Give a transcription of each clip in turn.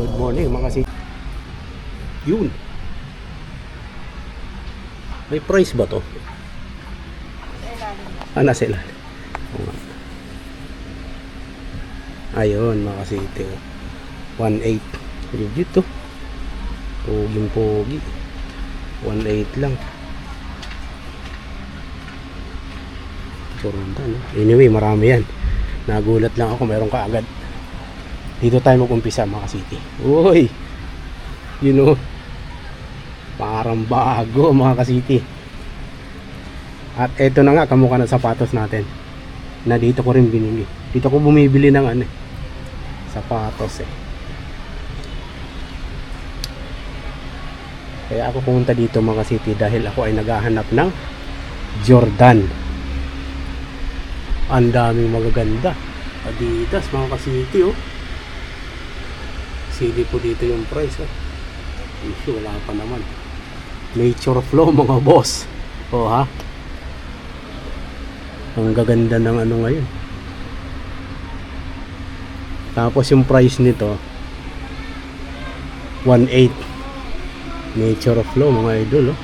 Good morning mga si Yun. May price ba to? Ah, nasa ilalim. Ayun mga city. 1.8. Legit to. Poging pogi. 1.8 lang. Jordan. no? Anyway, marami yan. Nagulat lang ako, meron ka agad. Dito tayo mag-umpisa mga city. Uy! You know, parang bago mga kasiti. At eto na nga, kamukha ng sapatos natin. Na dito ko rin binili. Dito ko bumibili ng ano eh, sapatos eh. Kaya ako pumunta dito mga city dahil ako ay naghahanap ng Jordan. Ang daming magaganda. Adidas mga kasiti oh. Sili po dito yung price oh. Issue wala pa naman. Nature flow mga boss. Oh ha. Ang gaganda ng ano ngayon. Tapos yung price nito 1.8 Nature flow mga idol oh.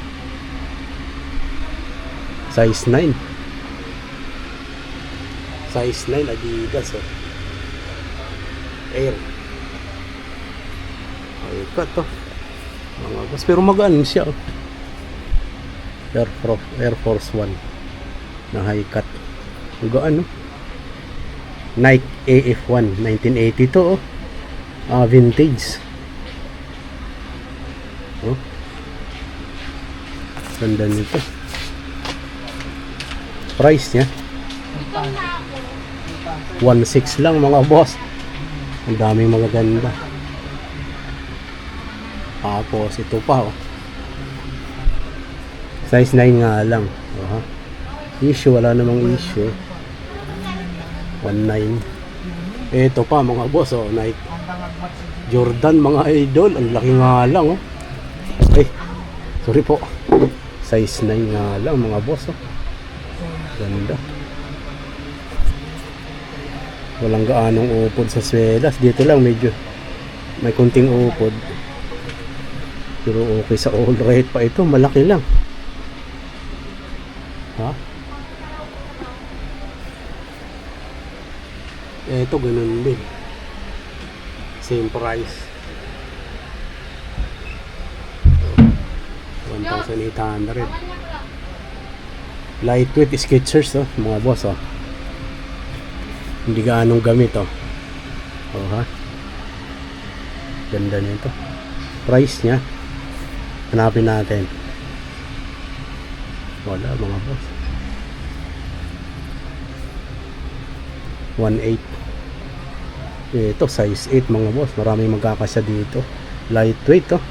Size 9 Size 9 Adidas oh. Air Ay cut oh. Mga boss pero magaan siya oh. Air, Force, Air Force 1 na high cut. Magaan no. Nike AF1 1980 to oh. Ah, vintage. Oh. Ganda nito. Price niya 1.6 lang mga boss. Ang daming magaganda. Tapos ito pa oh. Size 9 nga lang. Oh, ha? Issue, wala namang issue. 1.9. Ito pa mga boss oh, Nike. Jordan mga idol, ang laki nga lang oh. Ay, sorry po. Size 9 nga lang mga boss oh. Ganda. Walang gaanong upod sa swelas. Dito lang medyo may kunting upod. Pero okay sa all right pa ito. Malaki lang. Ha? Eh, ito ganun din. Same price. 1,800. Lightweight Skechers oh, mga boss oh. Hindi gaanong gamit oh. Oh ha. Ganda nito. Price niya. Hanapin natin. Wala mga boss. 1.8 Ito size 8 mga boss. Maraming magkakasya dito. Lightweight oh.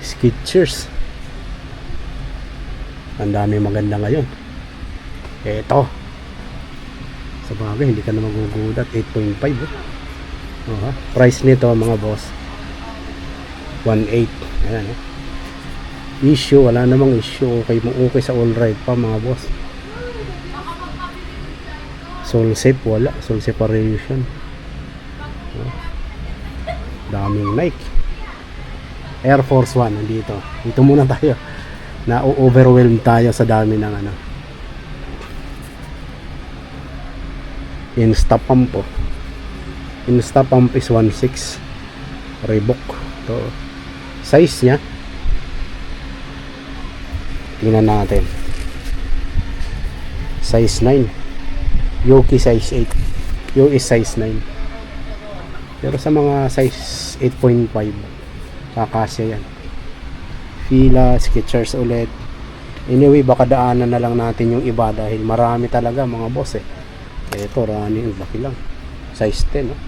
Skechers. Ang dami maganda ngayon. Ito. Sa bagay, hindi ka na magugulat. 8.5 oh. Ha? Price nito mga boss. 1.8. Ayan oh. Issue, wala namang issue. Okay, okay sa all right pa mga boss. Soul safe, wala. Soul separation. Oh. Daming Nike. Air Force 1 nandito. Dito muna tayo. Na-overwhelm tayo sa dami ng ano. Instapump po. Instapump is 1.6 Reebok. To. Size niya. Tingnan natin. Size 9. Yoki size 8. Yo is size 9. Pero sa mga size 8.5 kakasya yan. Fila, Skechers ulit. Anyway, baka daanan na lang natin yung iba dahil marami talaga mga boss eh. Ito, running, laki lang. Size 10, oh.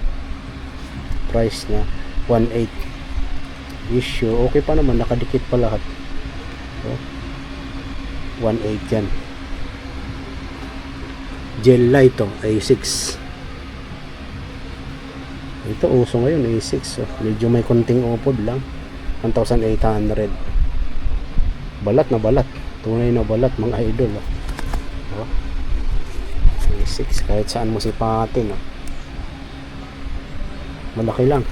Price niya, 1.8. Issue, okay pa naman, nakadikit pa lahat. Oh. 1.8 yan. Gel light, oh, A6. Ito, uso ngayon, A6. Oh. Medyo may konting upod lang. 1,800. Balat na balat. Tunay na balat, mga idol. Oh. Oh. A6 kahit saan mo sipatin oh. malaki lang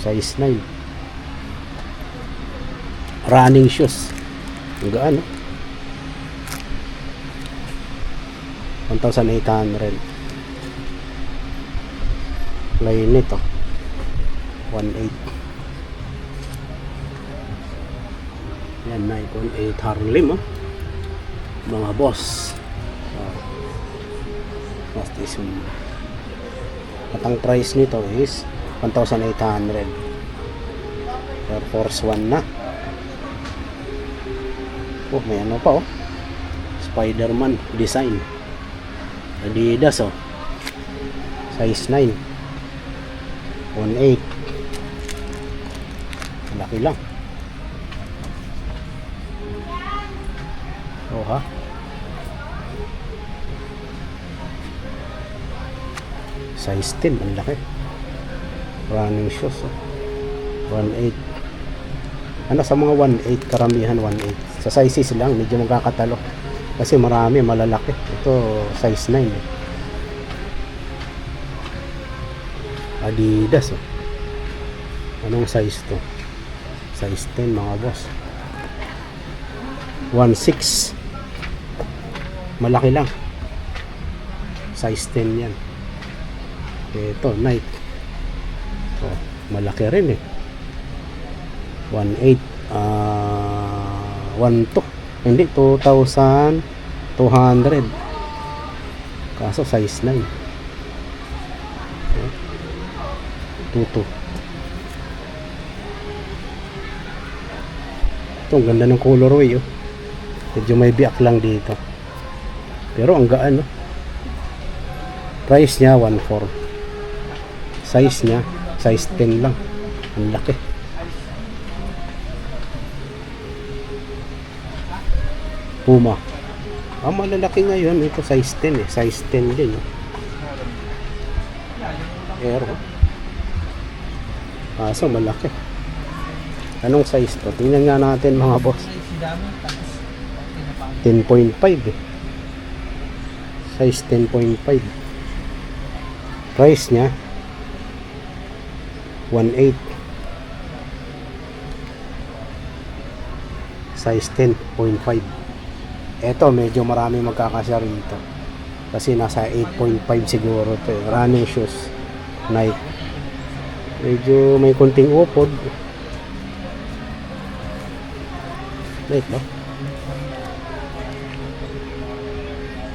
Size 9. Running shoes. Ang gaan, no? 1,800. Line nito. 1.8. Yan, Nike 1.8 Harlem, oh. Mga boss. What's this one? At ang price nito is 1,800. Air Force 1 na. Oh, may ano pa oh. Spider-Man design. Adidas oh. Size 9. 1.8. Malaki lang. Oh ha. Size 10, ang laki. Running shoes oh. 1.8. Ano sa mga 1.8 karamihan 1.8. Sa sizes lang medyo magkakatalo. Kasi marami malalaki. Ito size 9 eh. Adidas oh. Anong size to? Size 10 mga boss. 1.6 Malaki lang. Size 10 yan. Ito, Nike. Oh, malaki rin eh. 1.8 ah 1.2 hindi 2,200 kaso size 9 oh, 2.2 ito ang ganda ng colorway oh. medyo may biak lang dito. Pero ang gaan no price niya 1.4 size niya size 10 lang. Ang laki Puma. Ang malalaki ngayon, ito size 10 eh. Size 10 din. Eh. Oh. Kaso malaki. Anong size to? Tingnan nga natin mga boss. 10.5 eh. Size 10.5. Price niya 1.8. Size 10.5. Eto, medyo marami magkakasya rito. Kasi nasa 8.5 siguro to eh. Running shoes. Nike. Medyo may konting upod. Nike ba?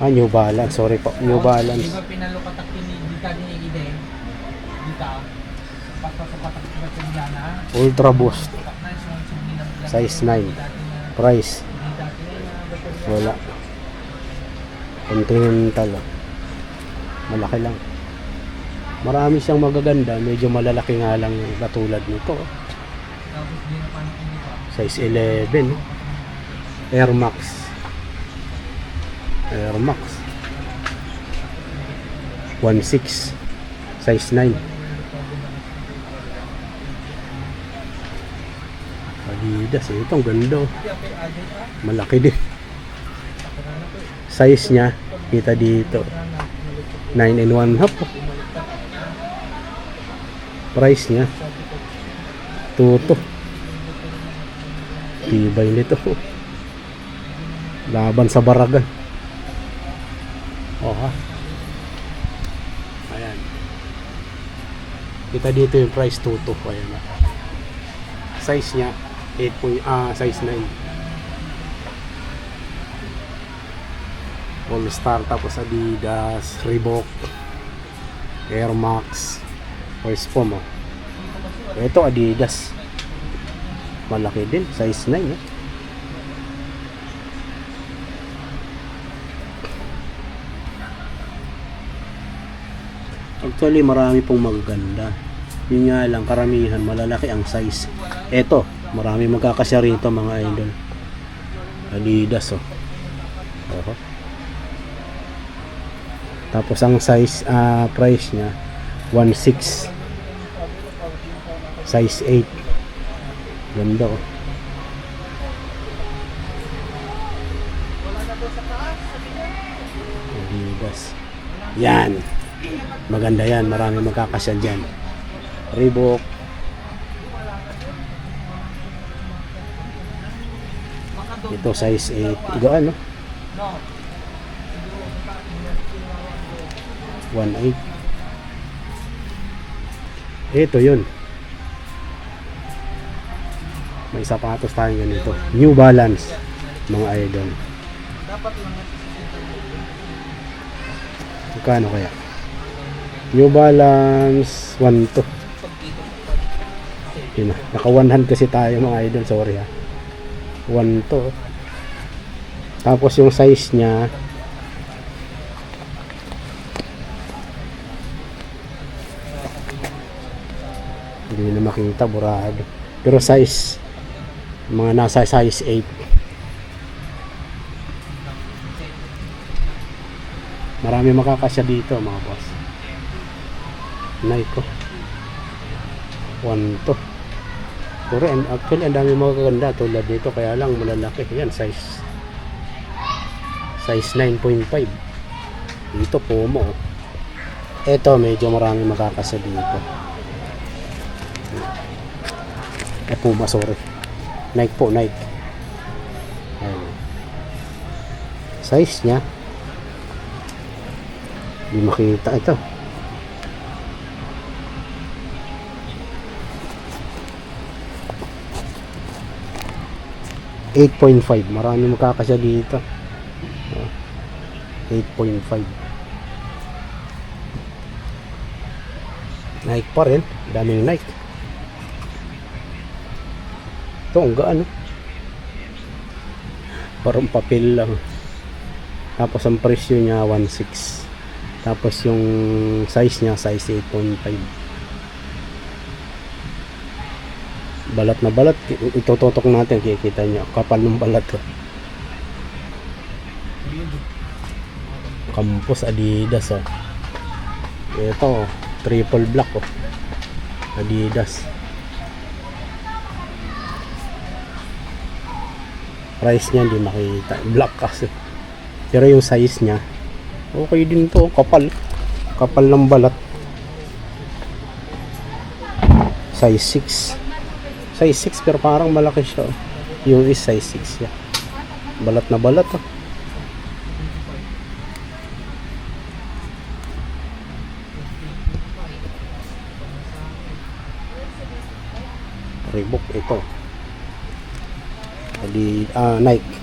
Ah, New Balance. Sorry po. New Di Balance. ba pinalukatak ni Dita ni Ide? Dita. Ultra Boost. Size 9. Price. Wala. Continental. ah. Malaki lang. Marami siyang magaganda. Medyo malalaki nga lang katulad nito. oh. Size 11. oh. Air Max. Air Max. 1.6. Size 9. Adidas. eh. Ito ang ganda. oh. Malaki din. Size niya. Kita dito. 9 and 1 half. Price niya. Tuto. Tibay nito. Laban sa baragan. Oh ha. Ayan. Kita dito yung price tuto. Ayan. Size niya 8 point, ah, size 9. All Star tapos Adidas, Reebok, Air Max, First Foam oh. Ito Adidas. Malaki din, size 9 eh. Actually, marami pong magaganda. Yun nga lang, karamihan, malalaki ang size. Eto, marami magkakasya rito mga idol. Adidas, oh. tapos ang size uh, price niya 1.6 size 8 ganda oh. Adidas. Yan. Maganda yan. Marami magkakasya dyan. Reebok. Ito size 8 igaan no 1.8. Ito yun. May sapatos tayong ganito. New Balance. Mga idol. Magkano kaya? New Balance 1 to. Yun na. Naka 100 kasi tayo mga idol. Sorry ha. 1 to. Tapos yung size niya hindi na makita burado. Pero size mga nasa size 8. Marami makakasya dito mga boss. Nike ko. 1 to. Pero and actually ang dami magaganda tulad nito kaya lang malalaki. Yan size size 9.5. Dito Puma. oh. Ito medyo marami makakasya dito. Eh Puma sorry. Nike po Nike. Ayan. Size niya. Hindi makita ito. Eight point five. Marami makakasya dito. Oh. Eight point five. Nike pa rin. Daming Nike. Ito, ang gaan. oh. Parang papel lang. Tapos ang presyo niya 1.6. Tapos yung size niya size 8.5. Balat na balat. Itututok natin kikita niyo. Kapal ng balat ko. Campus Adidas oh. Ito oh, triple black oh. Adidas. Price niya hindi makita. Black kasi. Pero yung size niya Okay din to, kapal. Kapal ng balat. Size 6. Size 6 pero parang malaki siya. oh. Yung is size 6 siya. Balat na balat oh. Reebok ito. Ah, Nike.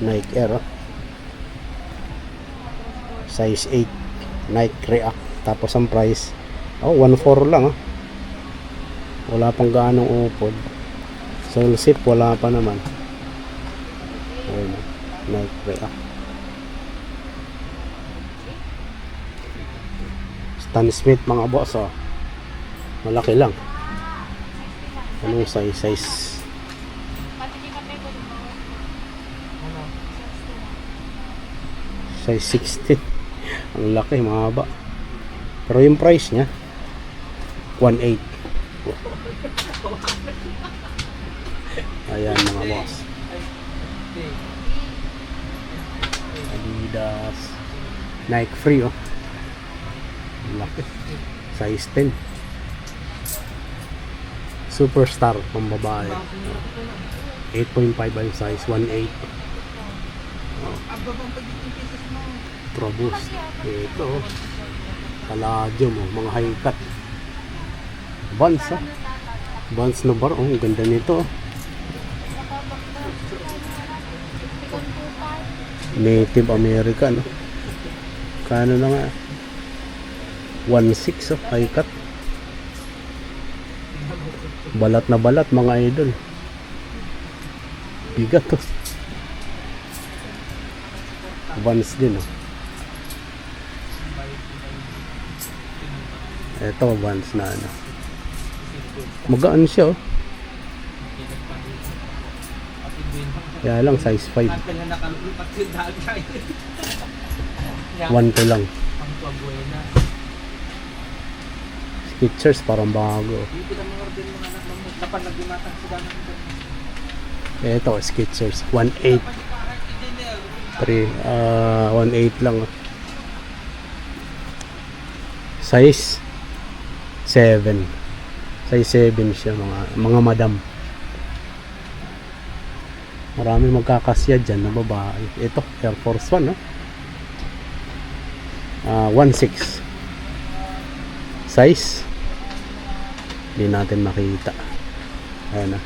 Nike Air oh. size 8 Nike React tapos ang price oh 1.4 lang oh. wala pang gaanong upod sole zip wala pa naman Ayun. Nike React Stan Smith mga boss oh. malaki lang anong size size. Size 16 ang laki mahaba. Pero yung price niya 1.8 ayan mga boss. Adidas. Nike free oh. Laki. Size 10 Superstar pang babae 8.5 ang size 1.8 Ababang pagiging pieces mo. Trobus. Ito. Palladium. Oh. Mga high cut. Vans. Oh. Vans na bar. Oh, ganda nito. Native American. Oh. Kano na nga? 1.6 oh. High cut. Balat na balat mga idol. Bigat to. Vans din oh. Ito Vans na ano. Magaan siya oh. Kaya lang size 5. Lahat ka na nakalupat yung dagay. 1 to lang. Ang pabuena. Skechers parang bago. Dito na mga ordin mga anak mo. Dapat nagdimatang sa dami ko. Ito Skechers 1.8 3 ah 1.8 lang. Size 7. Size 7 siya mga mga madam. Marami magkakasya dyan na babae. Ito, Air Force One, no? Ah, 1.6. Size. Hindi natin makita. Ayan na.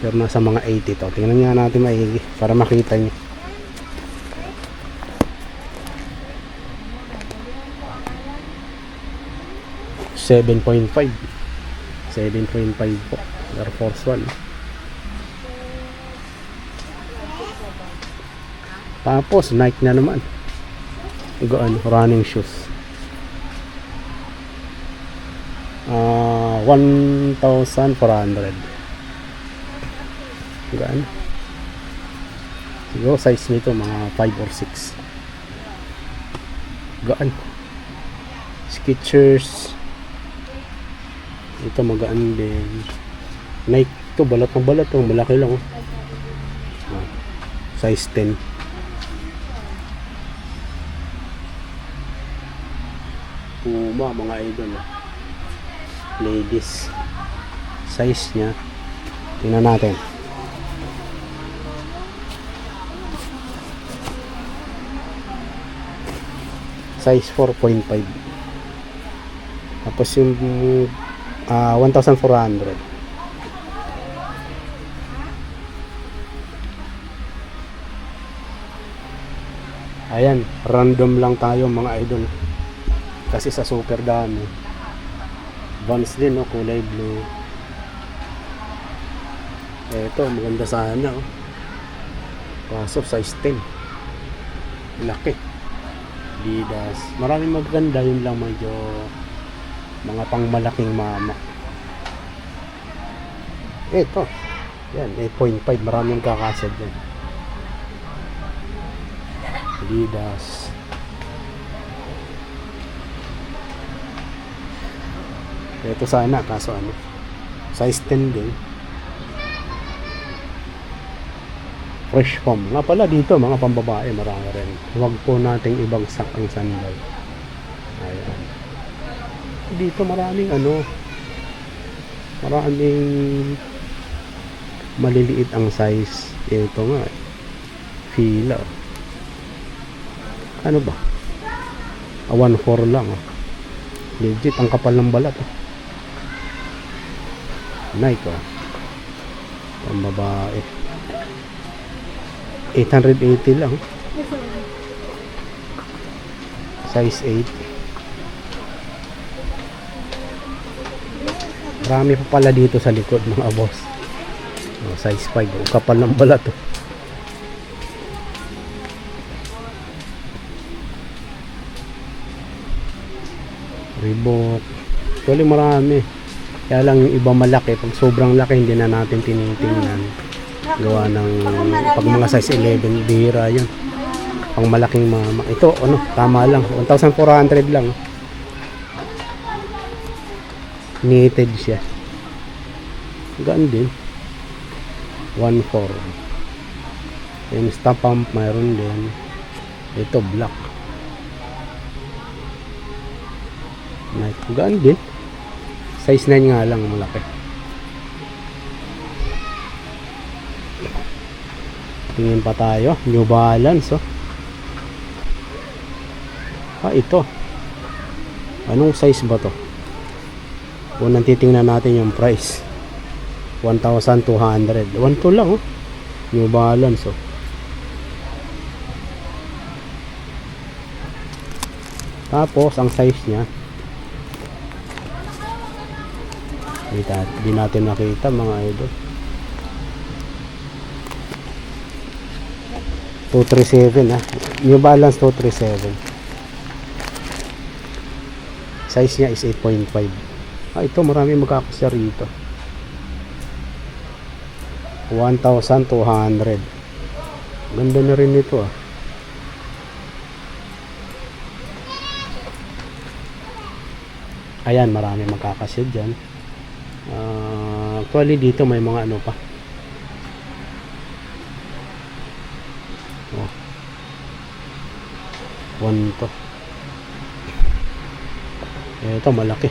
Pero nasa mga 80 to. Tingnan nga natin maigi para makita nyo. Seven point five. Seven point five po. Air Force One. Tapos Nike na naman. Gaan running shoes. Ah, 1,400. Gaan. Siguro size nito mga 5 or 6. Gaan. Skechers. Ito magaan din. Nike to balat ng balat to, malaki lang oh. Ah, Size 10. Puma mga idol oh. Ladies. Size niya. Tingnan natin. Size 4.5. Tapos yung ah 1,400. Ayan, random lang tayo mga idol. Kasi sa super dami. Vans din, no? kulay blue. Eto, maganda sana. Oh. Kaso size 10. Laki. Adidas. Maraming maganda, yun lang medyo mga pangmalaking mama. Eto. Yan, 8.5. Maraming kakasad yan. Adidas. Ito sana, kaso ano, size 10 din. Fresh foam. Nga pala dito, mga pambabae, marami rin. Huwag po nating ibagsak ang sandal. Ayan. Dito maraming ano, maraming maliliit ang size. Ito nga, fila. Ano ba? Ah, 1.4 lang. Legit, ang kapal ng balat. Oh. Nike oh. Pambabae. 880 lang. Size 8. Marami pa pala dito sa likod mga boss. Oh, size 5. Ang kapal ng balat oh. Reebok. Actually marami. Kaya lang yung iba malaki. Pag sobrang laki hindi na natin tinitingnan. Gawa ng pag mga size 11 bihira yun. Pang malaking mama. Ito ano tama lang. 1,400 lang. Knitted siya. Gaan din. 1.4. Yung stamp pump mayroon din. Ito black. Nike. Gaan din. Size 9 nga lang malaki. Tingin pa tayo. New Balance oh. Ah, ito. Anong size ba to? Unang titingnan natin yung price. 1,200. 1 to lang oh. New Balance oh. Tapos ang size niya Di, ta- di natin nakita mga idol. 237 ah. New Balance 237. Size niya is 8.5. Ah, ito marami magkakasya rito. 1,200. Ganda na rin ito ah. Ayan, marami magkakasya dyan. Ah, actually dito may mga ano pa. Oh. One to. Ito malaki.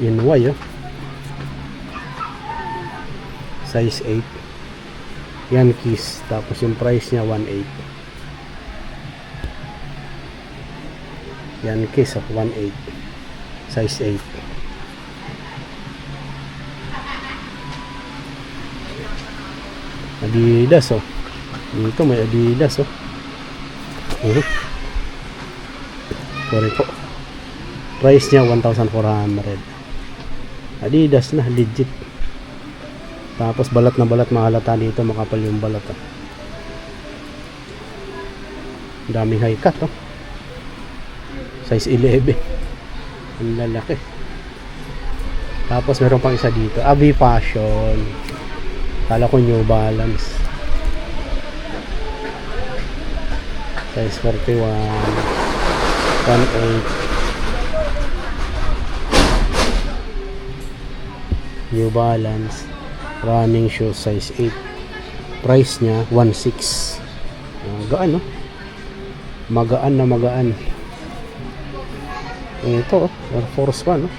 In Y, oh. Size 8. Yankees. Tapos yung price niya, 1.8. Yankees, oh, 1.8. Size 8. Adidas, oh. Dito may Adidas, oh. Uh Sorry po. Price niya 1,400. Adidas na, legit. Tapos balat na balat mahalata dito, makapal yung balat. Oh. Daming high cut, oh. Size 11. Ang lalaki. Tapos meron pang isa dito, Avi Fashion. Kala ko New Balance. Size 41. 1.8. New Balance. Running shoes size 8. Price niya 1.6. Uh, gaan no? Magaan na magaan. Ito Air Force 1 no?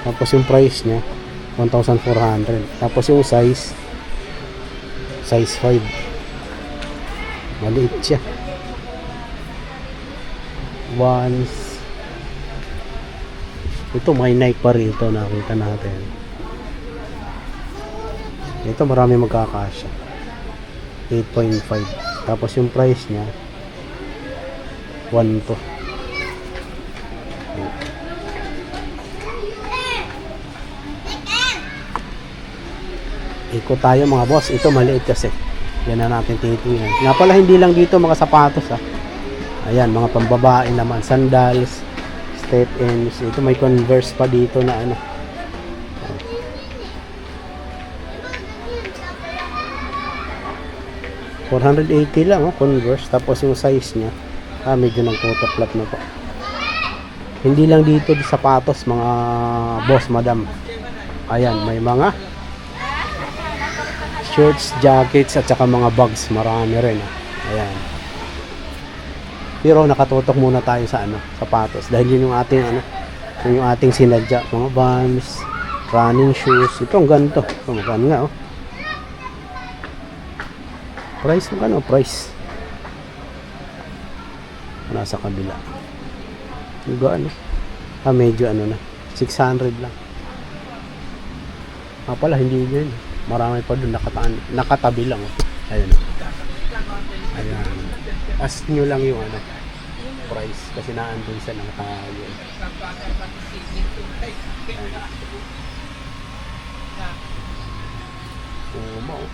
Tapos yung price niya 1,400. Tapos yung size size 5. Maliit siya. Once ito may Nike pa rito nakita natin. Ito marami magkakasya. 8.5. Tapos yung price niya 1 to. Ikot tayo mga boss. Ito maliit kasi. Yan na natin titingnan. Nga pala hindi lang dito mga sapatos ah. Ayan, mga pambabae naman. Sandals, step ins. Ito may converse pa dito na ano. $480 lang oh, converse. Tapos yung size niya, ah, medyo nagtutuklap na po. Hindi lang dito di sapatos mga boss, madam. Ayan, may mga shirts, jackets at saka mga bags, marami rin. ah. Ayan. Pero nakatutok muna tayo sa ano, sapatos dahil yun yung ating ano, yun yung ating sinadya, mga vans, running shoes. Ito ang ganito. Ito magkano nga oh. Price magkano? Price. Nasa kabila. Yung ano? Ah, medyo ano na. 600 lang. Ah, pala, hindi yun. Marami pa doon nakataan, nakatabi lang. Oh. Ayan. oh. Ayan. Ask nyo lang yung ano, price. Kasi naandun sa nakatayo. Puma, oh.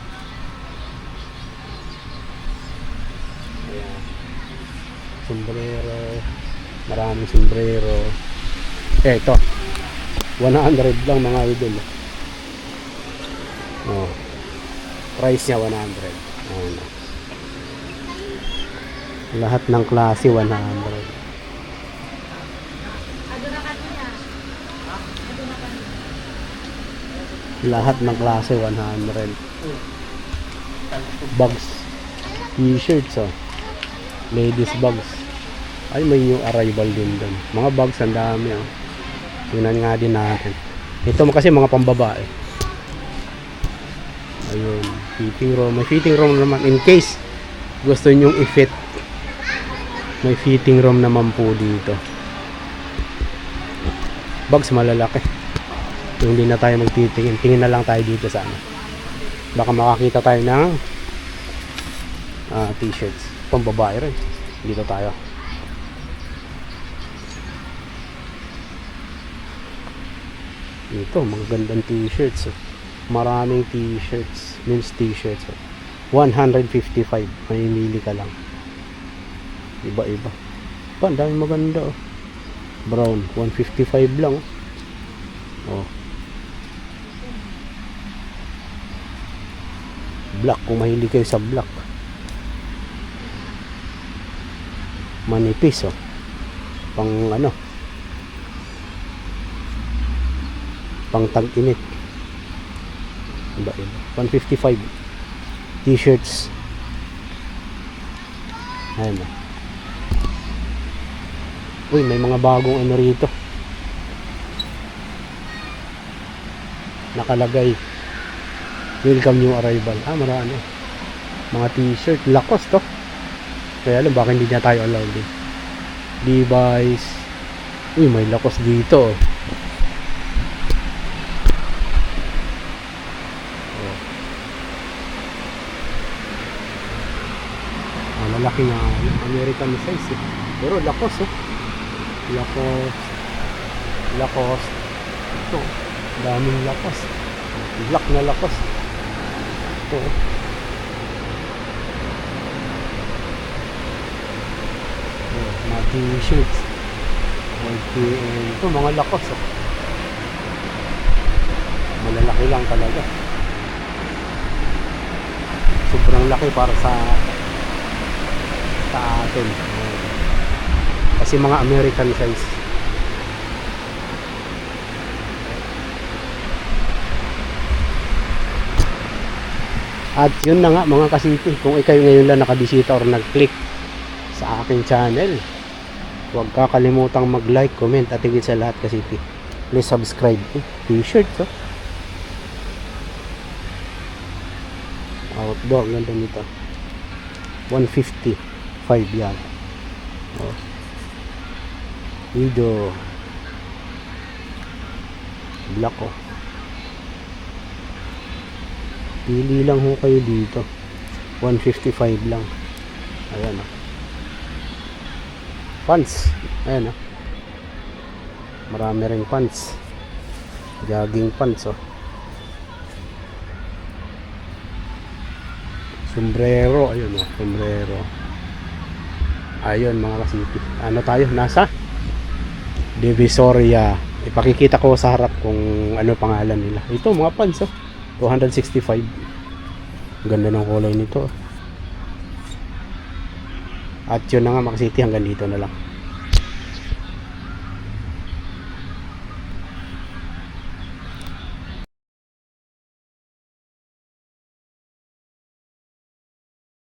Sombrero. Maraming sombrero. Eh, ito. 100 lang mga idol. Oh. Price niya 100. Ayan. Lahat ng klase 100. Lahat ng klase 100. Bags. T-shirts oh. Ladies bags. Ay may new arrival din doon. Mga bags ang dami oh. Tingnan nga din natin. Ito kasi mga pambabae. Ayun, fitting room. May fitting room naman in case gusto nyong i-fit. May fitting room naman po dito. Bags malalaki. Kung hindi na tayo magtitingin, tingin na lang tayo dito sa ano. Baka makakita tayo ng ah, t-shirts. Pambabae rin. Dito tayo. Ito, mga gandang t-shirts. Oh. Maraming t-shirts. Men's t-shirts. Oh. 155. Mamimili ka lang. Iba-iba. Pa, ang daming maganda. Oh. Brown. 155 lang. Oh. oh. Black. Kung mahilig kayo sa black. Manipis. Oh. Pang ano. Pang tag-init. Iba iba. 155 t-shirts. Ayan na. Uy, may mga bagong ano rito. Nakalagay. Welcome new arrival. Ah, marami. Mga t-shirt. Lacoste to. Kaya alam, baka hindi na tayo allowed eh. Levi's. Uy, may Lacoste dito. Oh. Lalaki nga. American size eh. Pero Lacoste oh. Lacoste. Lacoste. Ito. Daming Lacoste. Black na Lacoste. Ito. oh. Mga t-shirts. Ito mga Lacoste. Oh. Malalaki lang talaga. Sobrang laki para sa sa atin. Kasi mga American size. At yun na nga mga kasiti, kung ikaw ngayon lang nakabisita or nag-click sa aking channel, huwag kakalimutang mag-like, comment at higit sa lahat kasiti. Please subscribe. Eh, t-shirt oh. Outdoor, ganda nito. 150. 5 yan. Oh. Video. Black oh. Pili lang ho kayo dito. 155 lang. Ayan oh. Pants. Ayan oh. Marami ring pants. Jogging pants oh. Sombrero. Ayun oh. Sombrero. Ayun mga kasiti. Ano tayo? Nasa? Divisoria. Ipakikita ko sa harap kung ano pangalan nila. Ito mga pants oh. 265. Ang Ganda ng kulay nito. At yun na nga mga kasiti hanggang dito na lang.